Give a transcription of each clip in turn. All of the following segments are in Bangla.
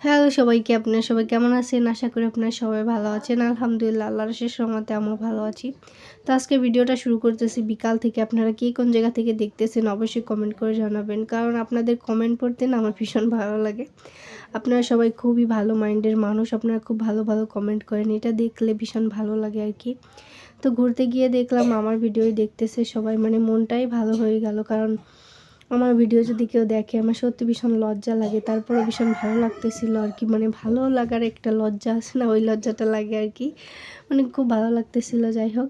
হ্যালো সবাইকে, আপনারা সবাই কেমন আছেন? আশা করি আপনারা সবাই ভালো আছেন। আলহামদুলিল্লাহ, আল্লাহর শেষ রহমতে আমিও ভালো আছি। তো আজকে ভিডিওটা শুরু করতেছি, বিকাল থেকে। আপনারা কে কোন জায়গা থেকে দেখতেছেন অবশ্যই কমেন্ট করে জানাবেন। কারণ আপনাদের কমেন্ট পড়তে না আমার ভীষণ ভালো লাগে। আপনারা সবাই খুবই ভালো মাইন্ডের মানুষ, আপনারা খুব ভালো ভালো কমেন্ট করেন। এটা দেখলে ভীষণ ভালো লাগে আর কি। তো ঘুরতে গিয়ে দেখলাম, আমার ভিডিওই দেখতেছে সবাই। মানে মনটাই ভালো হয়ে গেল। কারণ আমার ভিডিও যদি কেউ দেখে, আমার সত্যি ভীষণ লজ্জা লাগে। তারপরে ভীষণ ভালো লাগতেছিল আর কি। মানে ভালো লাগার একটা লজ্জা আছে না, ওই লজ্জাটা লাগে আর কি। মানে খুব ভালো লাগতেছিল, যাই হোক।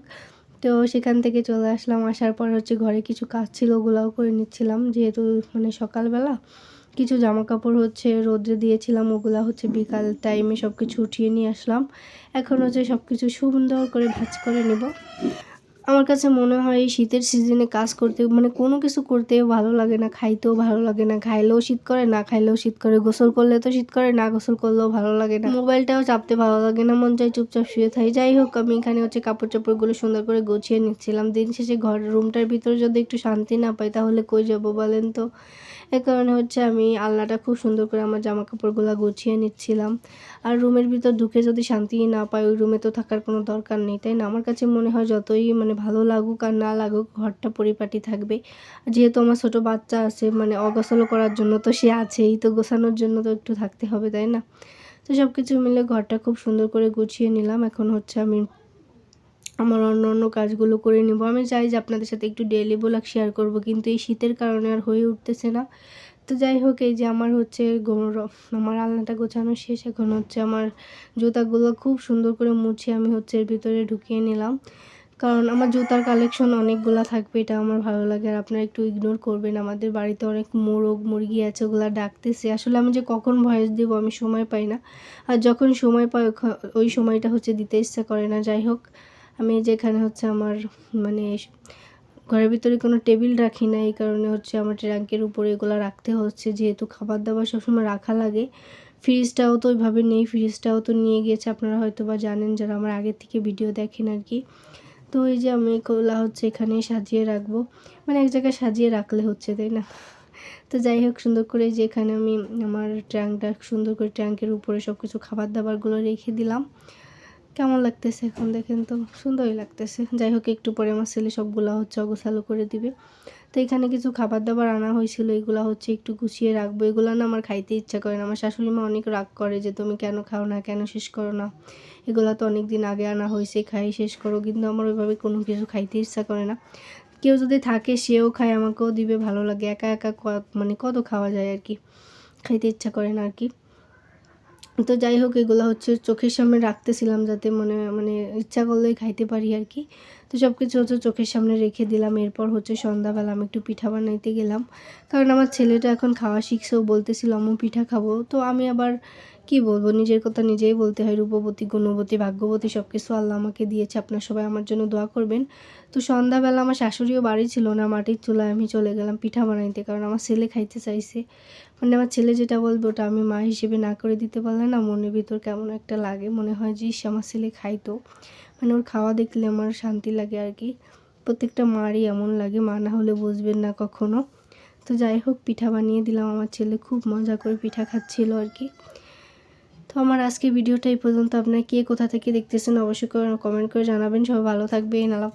তো সেখান থেকে চলে আসলাম। আসার পর হচ্ছে ঘরে কিছু কাজ ছিল, ওগুলাও করে নিচ্ছিলাম। যেহেতু মানে সকালবেলা কিছু জামা কাপড় হচ্ছে রোদ্রে দিয়েছিলাম, ওগুলা হচ্ছে বিকাল টাইমে সব কিছু উঠিয়ে নিয়ে আসলাম। এখন হচ্ছে সব কিছু সুন্দর করে ভাজ করে নেব। আমার কাছে মনে হয় এই শীতের সিজনে কাজ করতে মানে কোনো কিছু করতে ভালো লাগে না, খাইতেও ভালো লাগে না, খাইলেও শীত করে, না খাইলেও শীত করে, গোসল করলে তো শীত করে, না গোসল করলেও ভালো লাগে না। মোবাইলটাও চাপতে ভালো লাগে না, মন চাই চুপচাপ শুয়ে থাকি যাই হোক, আমি এখানে হচ্ছে কাপড় চাপড়গুলো সুন্দর করে গুছিয়ে নিচ্ছিলাম। দিন শেষে ঘর, রুমটার ভিতরে যদি একটু শান্তি না পাই, তাহলে কই যাব বলেন তো? এ কারণে হচ্ছে আমি আলনাটা খুব সুন্দর করে আমার জামা কাপড়গুলো গুছিয়ে নিচ্ছিলাম। আর রুমের ভিতর ঢুকে যদি শান্তি না পাই, ওই রুমে তো থাকার কোনো দরকার নেই, তাই না? আমার কাছে মনে হয় যতই মানে ভালো লাগুক আর না লাগুক, ঘরটা পরিপাটি থাকবে। যেহেতু আমার ছোট বাচ্চা আছে মানে অগোছলো করার জন্য তো সে আছেই, তো গোছানোর জন্য তো একটু থাকতে হবে, তাই না? তো সব কিছু মিলে ঘরটা খুব সুন্দর করে গুছিয়ে নিলাম। এখন হচ্ছে আমি আমার অন্য অন্য কাজগুলো করে নিব। আমি চাই যে আপনাদের সাথে একটু ডেলি ব্লগ শেয়ার করব, কিন্তু এই শীতের কারণে আর হয়ে উঠতেছে না। তো যাই হোক, এই যে আমার হচ্ছে আমার আলনাটা গোছানো শেষ। এখন হচ্ছে আমার জুতাগুলো খুব সুন্দর করে মুছে আমি হচ্ছে এর ভিতরে ঢুকিয়ে নিলাম। কারণ আমার জুতার কালেকশন অনেকগুলো থাকবে, এটা আমার ভালো লাগে। আর আপনারা একটু ইগনোর করবেন, আমাদের বাড়িতে অনেক মোরগ, মুরগি আছে, ওগুলো ডাকতেছে। আসলে আমি যে কখন ভয়েস দেবো আমি সময় পাই না। আর যখন সময় পাই ওই সময়টা হচ্ছে দিতে ইচ্ছা করে না। যাই হোক, আমি যেখানে হচ্ছে আমার মানে ঘরের ভিতরে কোনো টেবিল রাখি না, এই কারণে হচ্ছে আমার ট্যাঙ্কের উপরে এগুলো রাখতে হচ্ছে। যেহেতু খাবার দাবার সবসময় রাখা লাগে। ফ্রিজটাও তো ওইভাবে নেই ফ্রিজটাও তো নিয়ে গিয়েছে আপনারা হয়তো বা জানেন, যারা আমার আগের থেকে ভিডিও দেখেন আর কি। তো ওই যে আমি কোলা হচ্ছে এখানে সাজিয়ে রাখব। মানে এক জায়গায় সাজিয়ে রাখলে হচ্ছে, তাই না? তো যাই হোক, সুন্দর করে যে এখানে আমি আমার ট্যাঙ্কটা সুন্দর করে ট্যাঙ্কের উপরে সব কিছু খাবার দাবারগুলো রেখে দিলাম। কেমন লাগতেছে এখন দেখেন তো? সুন্দরই লাগতেছে। যাই হোক, একটু পরে আমার ছেলে সবগুলো হচ্ছে অগোছালো করে দিবে। তো এখানে কিছু খাবার দাবার আনা হয়েছিল, এগুলো হচ্ছে একটু গুছিয়ে রাখব। এগুলো না আমার খাইতে ইচ্ছা করে না। আমার শাশুড়ি মা অনেক রাগ করে যে, তুমি কেন খাও না? কেন শেষ করো না? এগুলো তো অনেক দিন আগে আনা হয়েছে, খাই, শেষ করো। কিন্তু আমার ওইভাবে কোনো কিছু খাইতে ইচ্ছা করে না। কেউ যদি থাকে, সেও খায়, আমাকেও দিবে, ভালো লাগে। একা একা মানে কত খাওয়া যায় আর কি? খাইতে ইচ্ছা করে না আর কি। তো যাই হোক, এগুলো হচ্ছে চোখের সামনে রাখতেছিলাম যাতে মনে মানে ইচ্ছা করলেই খাইতে পারি আর কি। তো সব কিছু হচ্ছে চোখের সামনে রেখে দিলাম। এরপর হচ্ছে সন্ধ্যাবেলা আমি একটু পিঠা বানাইতে গেলাম। কারণ আমার ছেলেটা এখন খাওয়া শিখছে, ও বলতেছিল আমি পিঠা খাব। তো আমি আবার কি বলব? নিজের কথা নিজেই বলতে হয়। রূপবতী, গুণবতী, ভাগ্যবতী সব কিছু আল্লাহ আমাকে দিয়েছে। আপনার সবাই আমার জন্য দোয়া করবেন। তো সন্ধ্যাবেলা আমার শাশুড়িও বাড়ি ছিল না, মাটির চুলায় আমি চলে গেলাম পিঠা বানাইতে কারণ আমার ছেলে খাইতে চাইছে। মানে আমার ছেলে যেটা বলবে ওটা আমি মা হিসেবে না করে দিতে পারলে না মনের ভিতর কেমন একটা লাগে। মনে হয় যে আমার ছেলে খাইতো। মানে ওর খাওয়া দেখলে আমার শান্তি লাগে আর কি। প্রত্যেকটা মারই এমন লাগে, মা না হলে বুঝবেন না কখনো। তো যাই হোক, পিঠা বানিয়ে দিলাম। আমার ছেলে খুব মজা করে পিঠা খাচ্ছিল আর কি। তো আমার আজকে ভিডিওটা এই পর্যন্ত। আপনার কে কোথা থেকে দেখতেছেন অবশ্যই কমেন্ট করে জানাবেন। সবাই ভালো থাকবেন। আল্লাহ